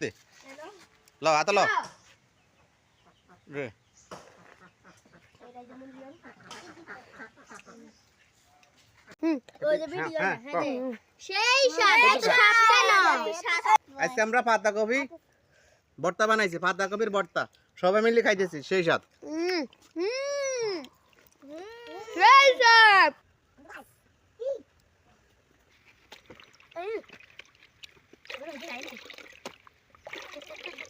দে ল হাত ল রে। ওই যে হ্যাঁ, ভিডিও হ্যাঁ, হ্যাঁ। নয় আজকে আমরা পাতা কপি ভর্তা বানাইছি পাতা কপির ভর্তা। সবাই মিলে খাইতেছি সেই সাথ সেই সাত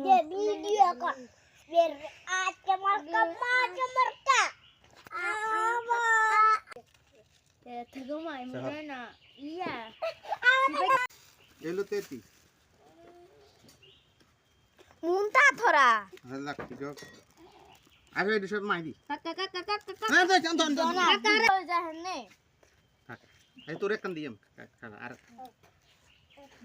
Jadi dia kok biar aja mereka aja mereka. Apa? Ya tahu mah mana iya. Elu teti. Munta ধরা আরে Ayo সব মাইদি কাকা কাকা কাকা কাকা না তো চন্ত চন্ত কাকা রে জাহনে কাকা এই তোরে কান দিম কাকা আর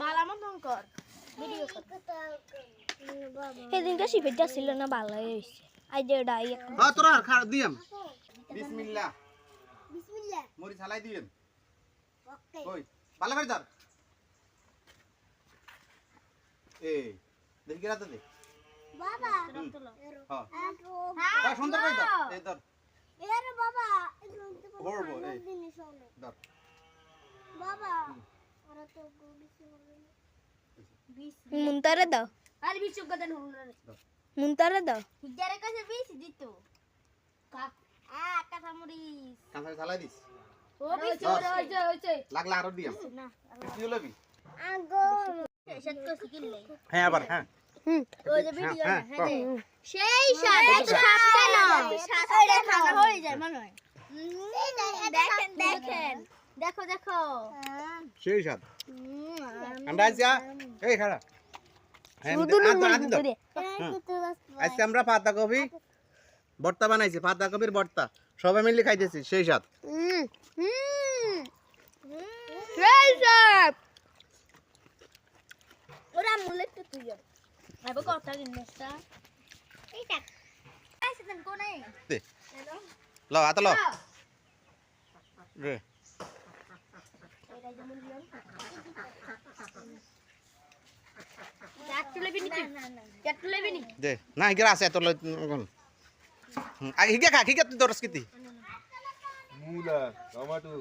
বালামন কর সেদিনকে শিবিরটা ছিল না ভালো হয়েছে। আজ ডাই হ্যাঁ তোরা খা দিয়াম। বিসমিল্লাহ। বিসমিল্লাহ। মরি ছালাই দিয়াম ওই ভালো করে ধর। এ দেখি কি রাতে বাবা। হ্যাঁ সুন্দর করে ধর। এই ধর। এর বাবা বাবা। ওরা তো গুলি মুনতারে দাও আর মুনতারে দাও হিজারে কাছে বিচ দিত কাঁচা মরিচ কাঁচা দিস ও। হইছে হইছে লাগলে আরও দিয়াম না কি হলো বি আগো সেট তো হ্যাঁ আবার হ্যাঁ হুম ওই যে হ্যাঁ, ভিডিও হ্যাঁ, হ্যাঁ কর। সেই হয়ে যায় মনে হয় দেখেন দেখেন দেখো দেখো। সেই এই খাড়া হ্যাঁ, আজকে আমরা পাতা কপি ভর্তা বানাইছি পাতা কপির ভর্তা। সবাই মিলে খাইতেছি সেই সেই ওরা মূলে তো তুই কথা এইটা কোনে? রে এটা যেমন দিলাম চাটু লেবি নি না না চাটু লেবি নি দে না হিগের আছে তোর হুম, হিগে খা হিগে তুই দরস কিতি মূলা টমাটো